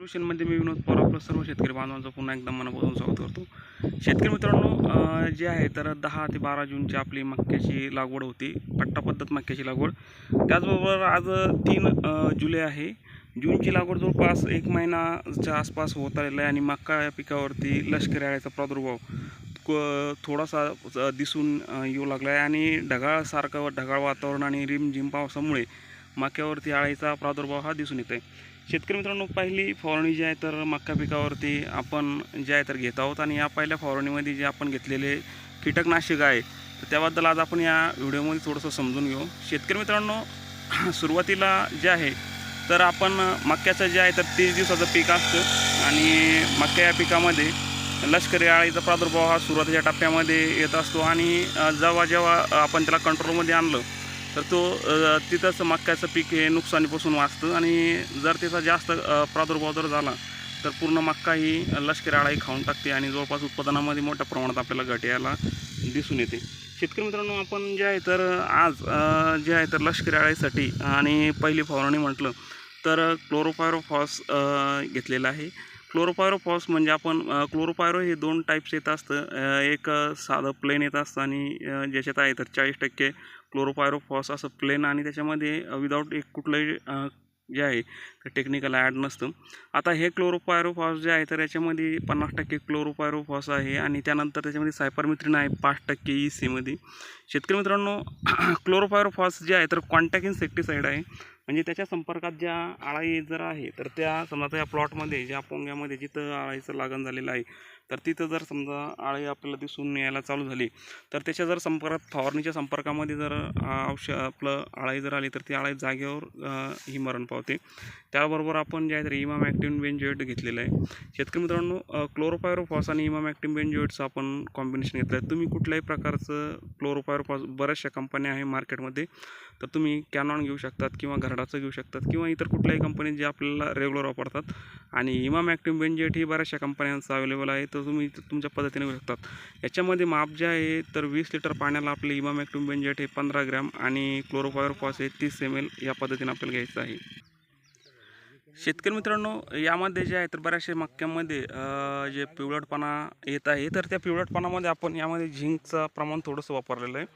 सोल्युशनमध्ये मी विनोद पवार आपलं सर्व शेतकरी बांधवांचं पुन्हा एकदा मनापासून स्वागत करतो. शेतकरी मित्रांनो जे आहे तर दहा ते बारा जूनची आपली मक्याची लागवड होती पट्टा पद्धत मक्याची लागवड. त्याचबरोबर आज तीन जुलै आहे. जूनची लागवड जवळपास एक महिनाच्या आसपास होत आलेला आहे आणि मका या पिकावरती लष्करी आळ्याचा प्रादुर्भाव क- थोडासा दिसून येऊ लागला आहे. आणि ढगाळसारखं ढगाळ वातावरण आणि रिमझिम पावसामुळे मक्यावरती अळीचा प्रादुर्भाव हा दिसून येतो आहे शेतकरी मित्रांनो पहिली फवारणी जी आहे तर मक्का पिकावरती आपण जे आहे तर घेत आहोत. आणि या पहिल्या फवारणीमध्ये जे आपण घेतलेले कीटकनाशक आहे तर त्याबद्दल आज आपण या व्हिडिओमध्ये थोडंसं समजून घेऊ. शेतकरी मित्रांनो सुरुवातीला जे आहे तर आपण मक्याचं जे आहे तर तीस दिवसाचं पीक असतं. आणि मक्या या पिकामध्ये लष्करी अळीचा प्रादुर्भाव हा सुरुवातीच्या टप्प्यामध्ये येत असतो. आणि जेव्हा जेव्हा आपण त्याला कंट्रोलमध्ये आणलं तर तो तिथंच मक्याचं पीक हे नुकसानीपासून वाचतं आणि जर त्याचा जास्त प्रादुर्भाव जर झाला तर पूर्ण मक्का ही लष्करी अळाई खाऊन टाकते आणि जवळपास उत्पादनामध्ये मोठ्या प्रमाणात आपल्याला घट यायला दिसून येते. शेतकरी मित्रांनो आपण जे आहे तर आज जे आहे तर लष्करी आळाईसाठी आणि पहिली फवारणी म्हटलं तर क्लोरोपायरोफॉस घेतलेलं आहे. क्लोरोपायरोफॉस म्हणजे आपण क्लोरोपायरो हे दोन टाईप्स येत असतं. एक साधं प्लेन येत असतं आणि ज्याच्यात आहे तर चाळीस टक्के क्लोरोपायरोफॉस असं प्लेन आणि त्याच्यामध्ये विदाऊट एक कुठलंही जे आहे ते टेक्निकल ॲड नसतं. आता हे क्लोरोपायरोफॉस जे आहे तर याच्यामध्ये पन्नास टक्के क्लोरोपायरोफॉस आहे आणि त्यानंतर त्याच्यामध्ये सायपरमिथ्रिन आहे पाच टक्के ई सीमध्ये शेतकरी मित्रांनो क्लोरोपायरोफॉस जे आहे तर कॉन्टॅक्ट इन्सेक्टिसाईड आहे. म्हणजे त्याच्या संपर्कात ज्या आळाई जर आहे तर त्या समजा त्या प्लॉटमध्ये ज्या पोंग्यामध्ये जिथं आळाईचं लागण झालेलं आहे तर तिथं जर समजा आळी आपल्याला दिसून यायला चालू झाली तर त्याच्या जर संपर्कात फवारणीच्या संपर्कामध्ये जर औष आपलं आळाई जर आली तर ती आळाई जागेवर ही मरण पावते. त्याबरोबर आपण जे आहे तर इमाम ॲक्टिव्ह बेंजोएट घेतलेलं आहे. शेतकरी मित्रांनो क्लोरोपायरोफॉस आणि इमाम ॲक्टिव्ह बेंजोएटचं आपण कॉम्बिनेशन घेतलं आहे. तुम्ही कुठल्याही प्रकारचं क्लोरोपायरोफॉस बऱ्याचशा कंपन्या आहे मार्केटमध्ये तर तुम्ही कॅनॉन घेऊ शकतात किंवा घरडाचं घेऊ शकतात किंवा इतर कुठल्याही कंपनी जे आपल्याला रेग्युलर वापरतात. आणि इमाम ॲक्टिव्ह बेंजेट ही बऱ्याचशा कंपन्यांचं अवेलेबल आहे. तर तुम्ही तुमच्या पद्धतीने घेऊ शकतात. याच्यामध्ये माप जे आहे तर वीस लिटर पाण्याला आपले इमाम ॲक्टिव्ह बेंजेट हे पंधरा ग्रॅम आणि क्लोरोपायरोफॉस हे तीस एम एल या पद्धतीने आपल्याला घ्यायचं आहे. शेतकरी मित्रांनो यामध्ये जे आहे तर बऱ्याचशा मक्क्यामध्ये जे पिवळटपणा येत आहे तर त्या पिवळटपणामध्ये आपण यामध्ये झिंकचं प्रमाण थोडंसं वापरलेलं आहे.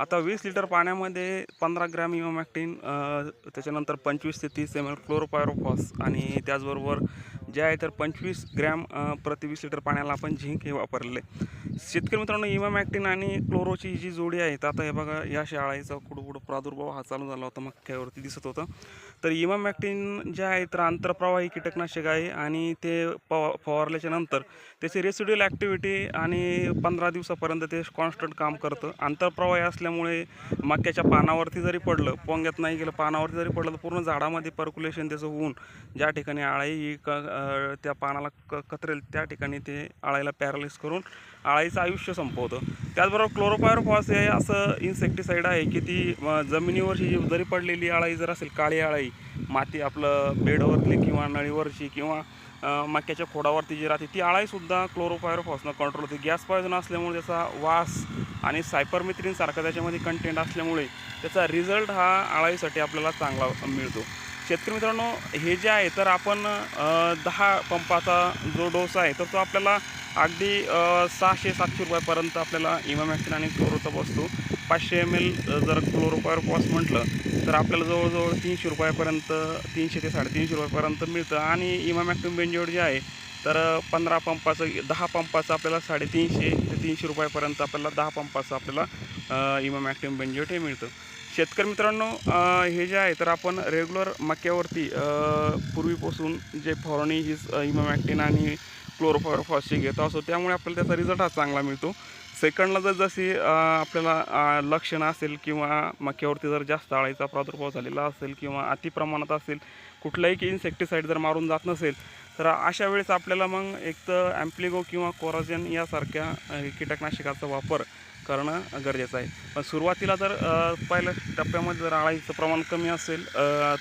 आता वीस लिटर पाण्यामध्ये पंधरा ग्रॅम इमामॅक्टिन त्याच्यानंतर पंचवीस ते तीस एम एल क्लोरोपायरोफॉस आणि त्याचबरोबर जे आहे तर पंचवीस ग्रॅम प्रति वीस लिटर पाण्याला आपण झिंक हे वापरले शेतकरी मित्रांनो इमामॅक्टिन आणि क्लोरोची जी जोडी आहे तर आता हे बघा या शाळेचा कुठं कुठं प्रादुर्भाव हा चालू झाला होता मक्यावरती दिसत होतं. तर इमामॅक्टिन जे आहे तर आंतरप्रवाही कीटकनाशक आहे आणि ते फवा फवारल्याच्या नंतर त्याची रेसिड्युअल ॲक्टिव्हिटी आणि पंधरा दिवसापर्यंत ते कॉन्स्टंट काम करतं. आंतरप्रवाही असल्यामुळे मक्याच्या पानावरती जरी पडलं पोंग्यात नाही गेलं पानावरती जरी पडलं तर पूर्ण झाडामध्ये पर्क्युलेशन त्याचं होऊन ज्या ठिकाणी आळाई क त्या पानाला क कतरेल त्या ठिकाणी ते आळाईला पॅरालिस करून आळाईचं आयुष्य संपवतं. त्याचबरोबर क्लोरोपायरोफॉस हे असं इन्सेक्टिसाईड आहे की ती जमिनीवरची जरी पडलेली आळाई जर असेल काळी आळाई माती आपलं बेडवरती किंवा नळीवरची किंवा मक्याच्या खोडावरती जी राहते ती आळाईसुद्धा क्लोरोपायरोफॉसनं कंट्रोल होते. गॅस पॉयझन असल्यामुळे त्याचा वास आणि सायपरमित्रिनसारखा त्याच्यामध्ये कंटेंट असल्यामुळे त्याचा रिझल्ट हा आळाईसाठी आपल्याला चांगला मिळतो. शेतकरी मित्रांनो हे जे आहे तर आपण दहा पंपाचा जो डोस आहे तर तो आपल्याला अगदी सहाशे सातशे रुपयापर्यंत आपल्याला इमामॅक्सिन आणि क्लोरोचा बसतो पाचशे एम एल जर क्लोरोपायरोपॉस म्हटलं तर आपल्याला जवळजवळ तीनशे रुपयापर्यंत तीनशे ते साडेतीनशे रुपयापर्यंत मिळतं. आणि इमामॅक्टम बेंजोड जे आहे तर पंधरा पंपाचं दहा पंपाचं आपल्याला साडेतीनशे ते तीनशे रुपयापर्यंत आपल्याला दहा पंपाचं आपल्याला इमामॅक्टम बेंजोट हे मिळतं. शेतकरी मित्रांनो हे जे आहे तर आपण रेग्युलर मक्यावरती पूर्वीपासून जे फवारणी ही इमामॅक्टिन आणि क्लोरोफॉरफॉसची घेत असतो त्यामुळे आपल्याला त्याचा रिझल्ट हा चांगला मिळतो. सेकंडला जर जशी आपल्याला लक्षणं असेल किंवा मक्यावरती जर जास्त आळीचा प्रादुर्भाव झालेला असेल किंवा अति प्रमाणात असेल कुठलाही की इन्सेक्टिसाईड जर मारून जात नसेल तर अशा वेळेस आपल्याला मग एक तर ॲम्प्लिगो किंवा कोराजेन यासारख्या कीटकनाशकाचा वापर करणं गरजेचं आहे. पण सुरुवातीला जर पहिल्या टप्प्यामध्ये जर आळाईचं प्रमाण कमी असेल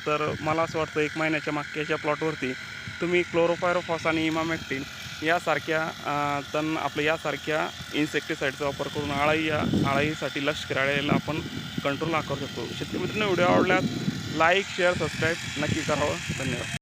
तर मला असं वाटतं एक महिन्याच्या मागच्या प्लॉटवरती तुम्ही क्लोरोपायरोफॉस आणि इमामॅक्टिन यासारख्या तण आपल्या यासारख्या इन्सेक्टिसाईडचा वापर करून आळाई या आळाईसाठी लक्ष करायला आपण कंट्रोल करू शकतो. शेतकरी मित्रांनो व्हिडिओ आवडल्यास लाईक शेअर सबस्क्राईब नक्की करावं. धन्यवाद.